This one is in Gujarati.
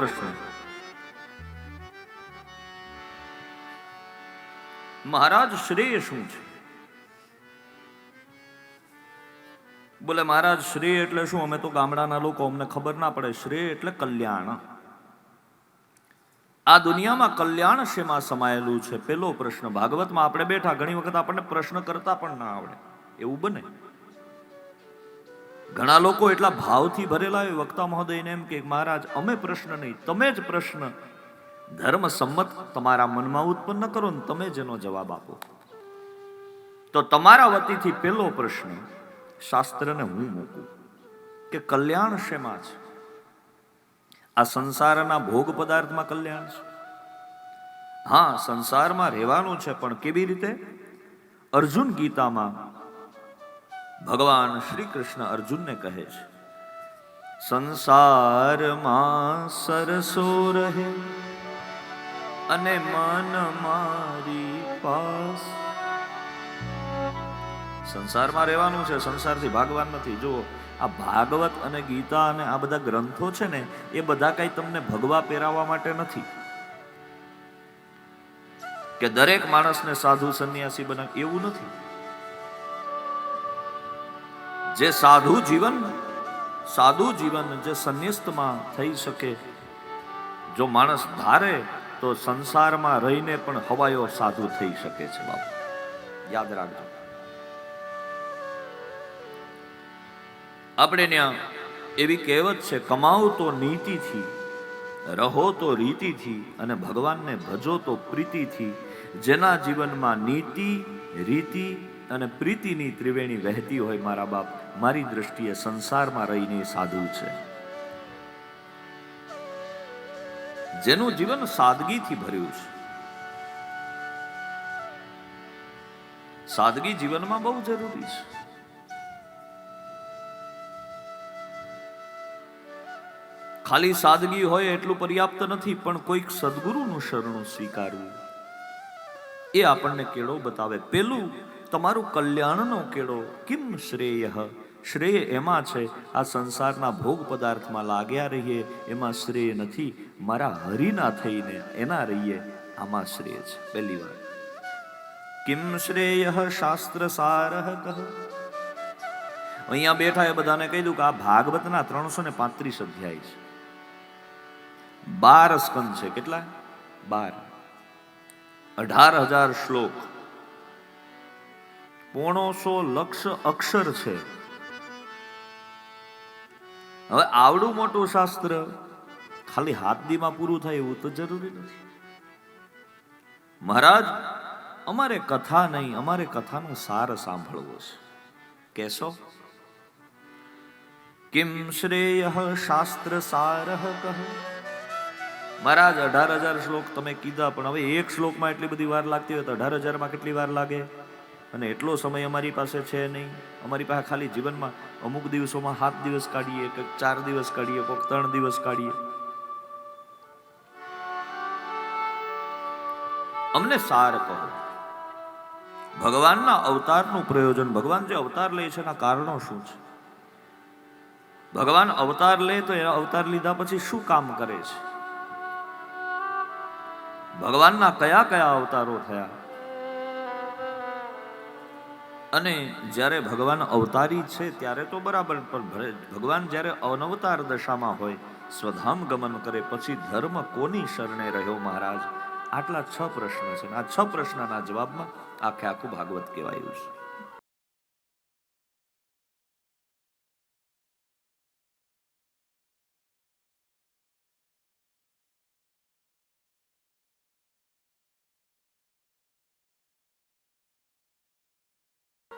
પ્રશ્ન. મહારાજ, શ્રેય શું છે? બોલે, મહારાજ, શ્રેય એટલે શું? અમે તો ગામડાના લોકો, અમને ખબર ના પડે. શ્રેય એટલે કલ્યાણ. આ દુનિયામાં કલ્યાણ શેમાં સમાયેલું છે? પેલો પ્રશ્ન. ભાગવતમાં આપણે બેઠા ઘણી વખત આપણને પ્રશ્ન કરતા પણ ના આવડે. એવું બને. ઘણા લોકો એટલા ભાવથી ભરેલા હોય વક્તા મહોદયને એમ કે, મહારાજ, અમે પ્રશ્ન નહીં, તમે જ પ્રશ્ન. ધર્મ સંમત તમારા મનમાં ઉત્પન્ન કરો ને તમે જ એનો જવાબ આપો. તો તમારા વતીથી પેલો પ્રશ્ન શાસ્ત્રને હું મૂકું કે, કલ્યાણ શેમાં છે? આ સંસારના ભોગ પદાર્થમાં કલ્યાણ છે. હા, સંસારમાં રહેવાનું છે, પણ કેવી રીતે? અર્જુન ગીતામાં ભગવાન શ્રી કૃષ્ણ અર્જુનને કહે છે, સંસારમાં સરસો રહે અને મન મારી પાસ. સંસારમાં રહેવાનું છે, સંસારથી ભાગવાન નથી. જો આ ભાગવત અને ગીતા અને આ બધા ગ્રંથો છે ને, એ બધા કઈ તમને ભગવા પહેરાવવા માટે નથી. કે દરેક માણસને સાધુ સંન્યાસી બનાવ એવું નથી. જે સાધુ જીવન સાધુ જીવન જે સંન્યસ્તમાં થઈ શકે, જો માણસ ધારે, તો સંસારમાં રહીને પણ હવાયો સાધુ થઈ શકે છે બાપુ. યાદ રાખજો. આપણે ત્યાં એવી કહેવત છે કમાવ તો નીતિથી, રહો તો રીતિથી અને ભગવાનને ભજો તો પ્રીતિથી. જેના જીવનમાં નીતિ, રીતિ અને પ્રીતિની ત્રિવેણી વહેતી હોય મારા બાપ, મારી દ્રષ્ટિએ સંસારમાં રહીને સાધુ છે. જેનું જીવન સાદગીથી ભર્યું છે. સાદગી જીવનમાં બહુ જરૂરી છે. ખાલી સાદગી હોય એટલું પર્યાપ્ત નથી, પણ કોઈક સદગુરુનું શરણું સ્વીકારવું. એ આપણને કેળો બતાવે. પેલું તમારું કલ્યાણનો કેળો કિમ શ્રેય? શ્રેય એમાં છે, આ સંસારના ભોગ પદાર્થમાં લાગ્યા રહીએ, એમાં શ્રેય નથી, મારા હરિના થઈને એના રહીએ, આમાં શ્રેય છે. પહેલી વાર કિમ શ્રેય? શાસ્ત્ર સારહ કહ. અહીંયા બેઠા એ બધાને કહી દઉં કે આ ભાગવતના ત્રણસો ને પાંત્રીસ અધ્યાય છે. બાર સ્કંદ છે, કેટલા? બાર. અઢાર હજાર શ્લોક. પોણોસો લક્ષ અક્ષર છે. હવે આવડું મોટું શાસ્ત્ર ખાલી હાથદીમાં પૂરું થાય એવું તો જરૂરી નથી. મહારાજ, અમારે કથા નહીં, અમારે કથાનો સાર સાંભળવો છે. કેશો કિમ શ્રેય શાસ્ત્ર સારહ કહ. મહારાજ, અઢાર હજાર શ્લોક તમે કીધા, પણ હવે એક શ્લોકમાં એટલી બધી વાર લાગતી હોય તો અઢાર હજારમાં કેટલી વાર લાગે? અને એટલો સમય અમારી પાસે છે નહીં. અમારી પાસે ખાલી જીવનમાં અમુક દિવસોમાં સાત દિવસ કાઢીએ કે ચાર દિવસ કાઢીએ, કોઈક ત્રણ દિવસ કાઢીએ. અમને સાર કહો. ભગવાનના અવતારનું પ્રયોજન, ભગવાન જે અવતાર લે છે એના કારણો શું છે? ભગવાન અવતાર લે તો એ અવતાર લીધા પછી શું કામ કરે છે? ભગવાનના કયા કયા અવતારો થયા? અને જ્યારે ભગવાન અવતારી છે ત્યારે તો બરાબર, પણ ભગવાન જ્યારે અનવતાર દશામાં હોય, સ્વધામ ગમન કરે, પછી ધર્મ કોની શરણે રહ્યો મહારાજ? આટલા છ પ્રશ્ન છે આ છ પ્રશ્નના જવાબમાં આખે આખું ભાગવત કહેવાયું છે.